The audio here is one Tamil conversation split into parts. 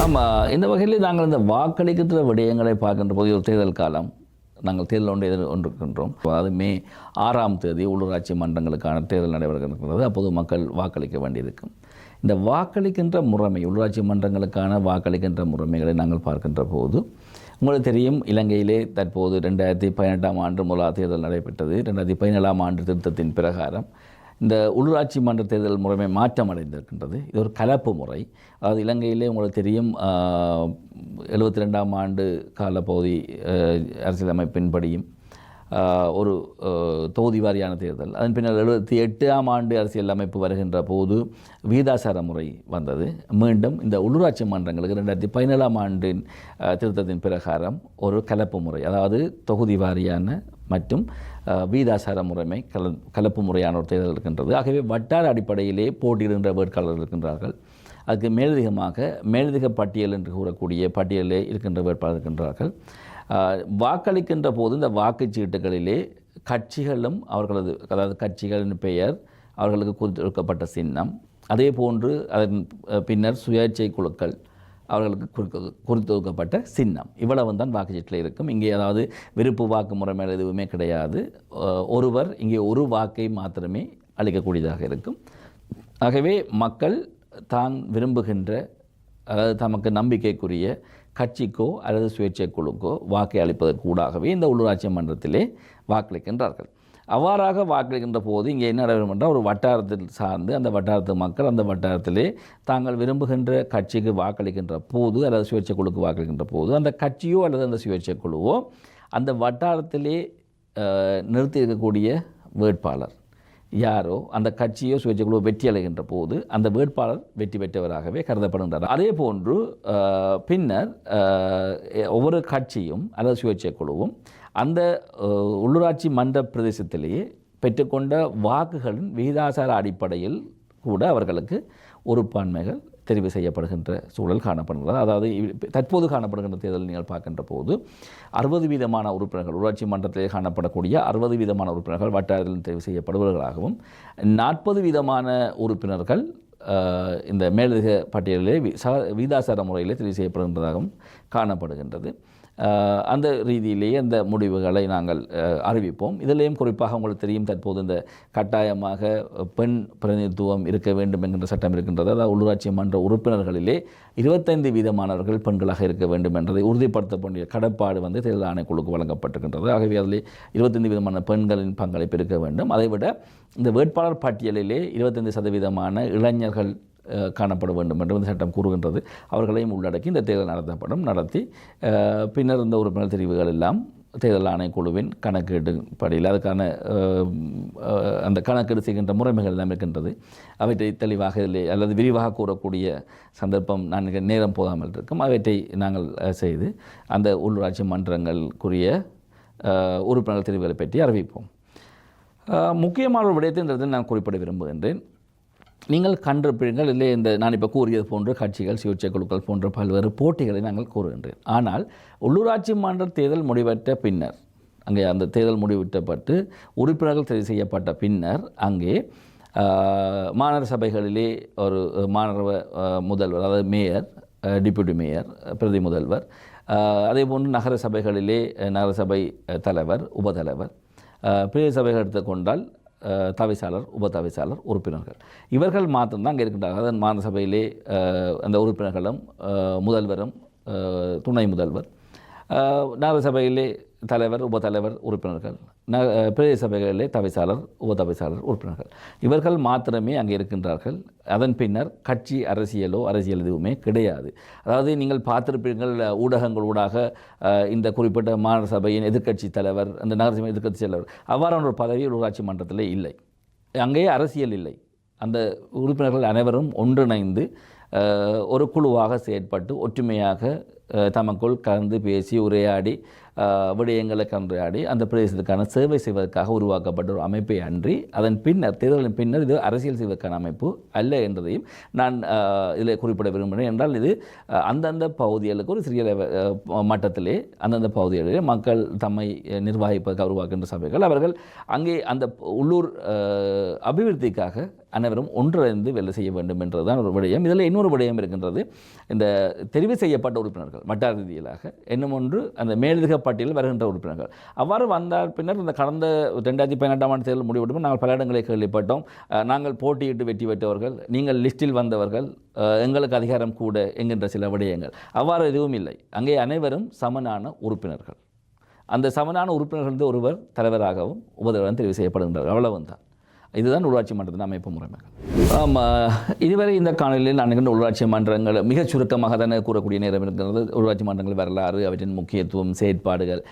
ஆமாம் இந்த வகையில் நாங்கள் இந்த வாக்களிக்கின்ற விடயங்களை பார்க்கின்ற போது ஒரு தேர்தல் காலம் நாங்கள் தேர்தல் ஒன்று எதிர் ஒன்றிருக்கின்றோம் அதாவது மே ஆறாம் தேதி உள்ளூராட்சி மன்றங்களுக்கான தேர்தல் நடைபெறுகின்றது. அப்போது மக்கள் வாக்களிக்க வேண்டியிருக்கும். இந்த வாக்களிக்கின்ற முறைமை உள்ளூராட்சி மன்றங்களுக்கான வாக்களிக்கின்ற முறைமைகளை நாங்கள் பார்க்கின்ற போது உங்களுக்கு தெரியும் இலங்கையிலே தற்போது ரெண்டாயிரத்தி பதினெட்டாம் ஆண்டு முதலாக தேர்தல் நடைபெற்றது. ரெண்டாயிரத்தி பதினேழாம் ஆண்டு திருத்தத்தின் பிரகாரம் இந்த உள்ளூராட்சி மன்ற தேர்தல் முறைமை மாற்றம் அடைந்திருக்கின்றது. இது ஒரு கலப்பு முறை. அதாவது இலங்கையிலே உங்களுக்கு தெரியும் எழுபத்தி ரெண்டாம் ஆண்டு காலப்பகுதி அரசியலமைப்பின்படியும் ஒரு தொகுதி வாரியான தேர்தல். அதன் பின்னர் எழுபத்தி எட்டாம் ஆண்டு அரசியல் அமைப்பு வருகின்ற போது வீதாசார முறை வந்தது. மீண்டும் இந்த உள்ளூராட்சி மன்றங்களுக்கு ரெண்டாயிரத்தி பதினேழாம் ஆண்டின் திருத்தத்தின் பிரகாரம் ஒரு கலப்பு முறை. அதாவது தொகுதி வாரியான மற்றும் வீதாசார முறைமை கல கலப்பு முறையான ஒரு தேர்தல் இருக்கின்றது. ஆகவே வட்டார அடிப்படையிலே போட்டியிடுகின்ற வேட்பாளர்கள் இருக்கின்றார்கள். அதுக்கு மேலதிகமாக மேலதிக பட்டியல் என்று கூறக்கூடிய பட்டியலிலே இருக்கின்ற வேட்பாளர் இருக்கின்றார்கள். வாக்களிக்கின்ற போது இந்த வாக்குச்சீட்டுகளிலே கட்சிகளும் அவர்களது அதாவது கட்சிகளின் பெயர் அவர்களுக்கு குறித்தொடுக்கப்பட்ட சின்னம். அதே போன்று அதன் பின்னர் சுயேட்சை குழுக்கள் அவர்களுக்கு குறிக்க குறித்தொடுக்கப்பட்ட சின்னம். இவ்வளவு தான் வாக்குச்சீட்டில் இருக்கும். இங்கே அதாவது விருப்பு வாக்கு முறைமையில் எதுவுமே கிடையாது. ஒருவர் இங்கே ஒரு வாக்கை மாத்திரமே அளிக்கக்கூடியதாக இருக்கும். ஆகவே மக்கள் தான் விரும்புகின்ற அதாவது தமக்கு நம்பிக்கைக்குரிய கட்சிக்கோ அல்லது சுயேட்சை குழுக்கோ வாக்கை அளிப்பதற்கூடாகவே இந்த உள்ளூராட்சி மன்றத்திலே வாக்களிக்கின்றார்கள். அவ்வாறாக வாக்களிக்கின்ற போது இங்கே என்ன நடைபெறும் என்றால் ஒரு வட்டாரத்தில் சார்ந்து அந்த வட்டாரத்து மக்கள் அந்த வட்டாரத்திலே தாங்கள் விரும்புகின்ற கட்சிக்கு வாக்களிக்கின்ற போது அல்லது சுயேட்சை குழுக்கு வாக்களிக்கின்ற போது அந்த கட்சியோ அல்லது அந்த சுயேட்சை குழுவோ அந்த வட்டாரத்திலே நிறுத்தி இருக்கக்கூடிய வேட்பாளர் யாரோ அந்த கட்சியோ சுயேட்சை குழுவோ வெற்றி அடைகின்ற போது அந்த வேட்பாளர் வெற்றி பெற்றவராகவே கருதப்படுகின்றார். அதே போன்று பின்னர் ஒவ்வொரு கட்சியும் அல்லது சுயேட்சை குழுவும் அந்த உள்ளூராட்சி மன்ற பிரதேசத்திலேயே பெற்றுக்கொண்ட வாக்குகளின் விகிதாசார அடிப்படையில் கூட அவர்களுக்கு உறுப்பான்மைகள் தெரிவு செய்யப்படுகின்ற சூழல் காணப்படுகிறது. அதாவது தற்போது காணப்படுகின்ற தேர்தல் நீங்கள் பார்க்கின்ற போது அறுபது வீதமான உறுப்பினர்கள் ஊராட்சி மன்றத்திலே காணப்படக்கூடிய அறுபது வீதமான உறுப்பினர்கள் வட்டாரத்தில் தெரிவு செய்யப்படுபவர்களாகவும் நாற்பது வீதமான உறுப்பினர்கள் இந்த மேலதிக பட்டியலிலே வி- ச- வீதாசார முறையிலே தெரிவு செய்யப்படுகின்றதாகவும் காணப்படுகின்றது. அந்த ரீதியிலேயே அந்த முடிவுகளை நாங்கள் அறிவிப்போம். இதிலேயும் குறிப்பாக உங்களுக்கு தெரியும் தற்போது இந்த கட்டாயமாக பெண் பிரதிநிதித்துவம் இருக்க வேண்டும் என்கின்ற சட்டம் இருக்கின்றது. அதாவது உள்ளூராட்சி மன்ற உறுப்பினர்களிலே இருபத்தைந்து வீதமானவர்கள் பெண்களாக இருக்க வேண்டும் என்றதை உறுதிப்படுத்த வேண்டிய கடப்பாடு வந்து தேர்தல் ஆணைக்குழுக்கு வழங்கப்பட்டிருக்கின்றது. ஆகவே அதில் இருபத்தைந்து விதமான பெண்களின் பங்களிப்பு இருக்க வேண்டும். அதைவிட இந்த வேட்பாளர் பட்டியலிலே இருபத்தைந்து சதவீதமான இளைஞர்கள் காணப்பட வேண்டும் என்று இந்த சட்டம் கூறுகின்றது. அவர்களையும் உள்ளடக்கி இந்த தேர்தல் நடத்தப்படும். நடத்தி பின்னர் இந்த உறுப்பினர் தெரிவுகள் எல்லாம் தேர்தல் ஆணைக்குழுவின் கணக்கீடு படியில் அதுக்கான அந்த கணக்கீடு செய்கின்ற முறைமைகள் எல்லாம் இருக்கின்றது. அவற்றை தெளிவாக இல்லை அல்லது விரிவாக கூறக்கூடிய சந்தர்ப்பம் நான் நேரம் போதாமல் இருக்கும். அவற்றை நாங்கள் செய்து அந்த உள்ளூராட்சி மன்றங்களுக்குரிய உறுப்பினர் தெரிவுகளை பற்றி அறிவிப்போம். முக்கியமான ஒரு விடயத்தை இந்த இடத்தில் நான் குறிப்பிட விரும்புகின்றேன். நீங்கள் கண்டிருப்பீர்கள் இல்லை இந்த நான் இப்போ கூறியது போன்ற கட்சிகள் சிகிச்சை குழுக்கள் போன்ற பல்வேறு போட்டிகளை நாங்கள் கூறுகின்றேன். ஆனால் உள்ளூராட்சி மன்ற தேர்தல் முடிவற்ற பின்னர் அங்கே அந்த தேர்தல் முடிவிட்டப்பட்டு உறுப்பினர்கள் தெரிவு செய்யப்பட்ட பின்னர் அங்கே மாநகர சபைகளிலே ஒரு மாநகர முதல்வர் அதாவது மேயர் டிப்யூட்டி மேயர் பிரதி முதல்வர் அதே போன்று நகர சபைகளிலே நகரசபை தலைவர் உபதலைவர் அஹ், சபைகள் எடுத்துக்கொண்டால் தவிசாளர் உப தவிசாளர் உறுப்பினர்கள். இவர்கள் மாத்திரம்தான் அங்கே இருக்கின்றார்கள். அதாவது மாநில சபையிலே அந்த உறுப்பினர்களும் முதல்வரும் துணை முதல்வர். நகரசபையிலே தலைவர் உப தலைவர் உறுப்பினர்கள். ந பிரதேச சபைகளிலே தவிசாளர் உப தவிசாளர் உறுப்பினர்கள். இவர்கள் மாத்திரமே அங்கே இருக்கின்றார்கள். அதன் பின்னர் கட்சி அரசியலோ அரசியல் எதுவுமே கிடையாது. அதாவது நீங்கள் பார்த்திருப்பீர்கள் ஊடகங்கள் ஊடகங்களூடாக இந்த குறிப்பிட்ட மாநகர சபையின் எதிர்க்கட்சி தலைவர் அந்த நகரசபை எதிர்க்கட்சி தலைவர் அவ்வாறான ஒரு பதவி உள்ளூராட்சி மன்றத்தில் இல்லை. அங்கேயே அரசியல் இல்லை. அந்த உறுப்பினர்கள் அனைவரும் ஒன்றிணைந்து ஒரு குழுவாக செயற்பட்டு ஒற்றுமையாக தமக்குள் கலந்து பேசி உரையாடி விடயங்களை கன்றையாடி அந்த பிரதேசத்துக்கான சேவை செய்வதற்காக உருவாக்கப்பட்ட ஒரு அமைப்பை அன்றி அதன் பின்னர் தேர்தலின் பின்னர் இது அரசியல் செய்வதற்கான அமைப்பு அல்ல என்றதையும் நான் இதில் குறிப்பிட விரும்புகிறேன் என்றால் இது அந்தந்த பகுதிகளுக்கு ஒரு சிறிய மட்டத்திலே அந்தந்த பகுதிகளிலே மக்கள் தம்மை அஹ், உருவாக்குகின்ற சபைகள் அவர்கள் அங்கே அந்த உள்ளூர் அபிவிருத்திக்காக அனைவரும் ஒன்றிணைந்து வேலை செய்ய வேண்டும் என்றதுதான் ஒரு விடயம். இதில் இன்னொரு விடயம் இருக்கின்றது. இந்த தெரிவு செய்யப்பட்ட உறுப்பினர்கள் வட்டார ரீதியிலாக இன்னும் ஒன்று அந்த மேலதிக பட்டியலில் வருகின்ற உறுப்பினர்கள். அவ்வாறு வந்தால் பின்னர் இந்த கடந்த ரெண்டாயிரத்தி பதினெட்டாம் ஆண்டு தேர்தல் முடிவெடுப்பு நாங்கள் பல இடங்களை கேள்விப்பட்டோம். நாங்கள் போட்டியிட்டு வெற்றி பெற்றவர்கள் நீங்கள் லிஸ்டில் வந்தவர்கள் எங்களுக்கு அதிகாரம் கூட என்கின்ற சில விடயங்கள். அவ்வாறு எதுவும் இல்லை. அங்கே அனைவரும் சமனான உறுப்பினர்கள். அந்த சமனான உறுப்பினர்கள் ஒருவர் தலைவராகவும் உபதலைவரும் தெரிவு செய்யப்படுகின்றனர் அவ்வளவு தான் இதுதான் உள்ளாட்சி மன்றத்தின் அமைப்பு முறைமைகள். இதுவரை இந்த காணொலியில் நான் நினைக்கின்ற உள்ளாட்சி மன்றங்கள் மிகச் சுருக்கமாக தானே கூறக்கூடிய நேரம் இருக்கிறது. உள்ளாட்சி மன்றங்கள் வரலாறு அவற்றின் முக்கியத்துவம் செயற்பாடுகள்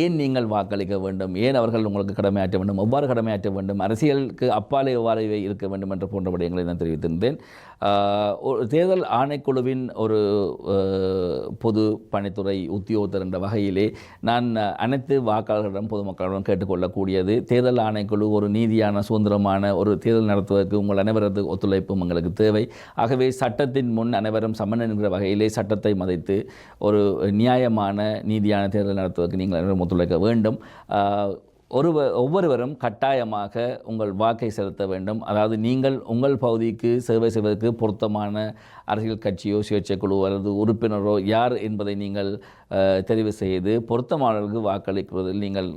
ஏன் நீங்கள் வாக்களிக்க வேண்டும்? ஏன் அவர்கள் உங்களுக்கு கடமையாற்ற வேண்டும்? எவ்வாறு கடமையாற்ற வேண்டும்? அரசியலுக்கு அப்பாலே எவ்வாறு இருக்க வேண்டும் என்ற போன்ற விடயங்களை நான் தெரிவித்திருந்தேன். ஒரு தேர்தல் ஆணைக்குழுவின் ஒரு பொது பணித்துறை உத்தியோகத்தர் என்ற வகையிலே நான் அனைத்து வாக்காளர்களிடம் பொதுமக்களிடம் கேட்டுக்கொள்ளக்கூடியது. தேர்தல் ஆணைக்குழு ஒரு நீதியான சுதந்திரமான ஒரு தேர்தல் நடத்துவதற்கு உங்கள் அனைவரும் அவரது ஒத்துழைப்பும் எங்களுக்கு தேவை. ஆகவே சட்டத்தின் முன் அனைவரும் சமன் என்கிற வகையிலே சட்டத்தை மதித்து ஒரு நியாயமான நீதியான தேர்தல் நடத்துவதற்கு நீங்கள் அனைவரும் ஒத்துழைக்க வேண்டும். ஒருவர் ஒவ்வொருவரும் கட்டாயமாக உங்கள் வாக்கை செலுத்த வேண்டும். அதாவது நீங்கள் உங்கள் பகுதிக்கு சேவை செய்வதற்கு பொருத்தமான அரசியல் கட்சியோ சுயேட்சை குழு அல்லது உறுப்பினரோ யார் என்பதை நீங்கள் தெரிவு செய்து பொருத்தமானவர்களுக்கு வாக்களிப்பதில் நீங்கள்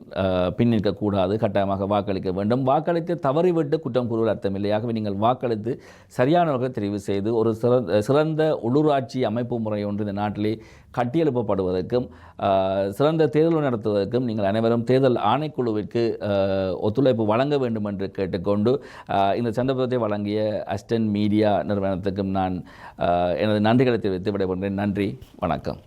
பின்னிற்கக்கூடாது பின் கட்டாயமாக வாக்களிக்க வேண்டும். வாக்களித்து தவறிவிட்டு குற்றம் கூறுவது அர்த்தமில்லை ஆகவே நீங்கள் வாக்களித்து சரியானவர்கள் தெரிவு செய்து ஒரு சிறந்த சிறந்த உள்ளூராட்சி அமைப்பு முறை ஒன்று இந்த நாட்டிலே கட்டியெழுப்பப்படுவதற்கும் சிறந்த தேர்தல் நடத்துவதற்கும் நீங்கள் அனைவரும் தேர்தல் ஆணைக்குழுவிற்கு ஒத்துழைப்பு வழங்க வேண்டும் என்று கேட்டுக்கொண்டு இந்த சந்தர்ப்பத்தை வழங்கிய அஸ்டன் மீடியா நிறுவனத்துக்கும் நான் எனது நன்றிகளை தெரிவித்து விடைபெறுகிறேன். நன்றி. வணக்கம்.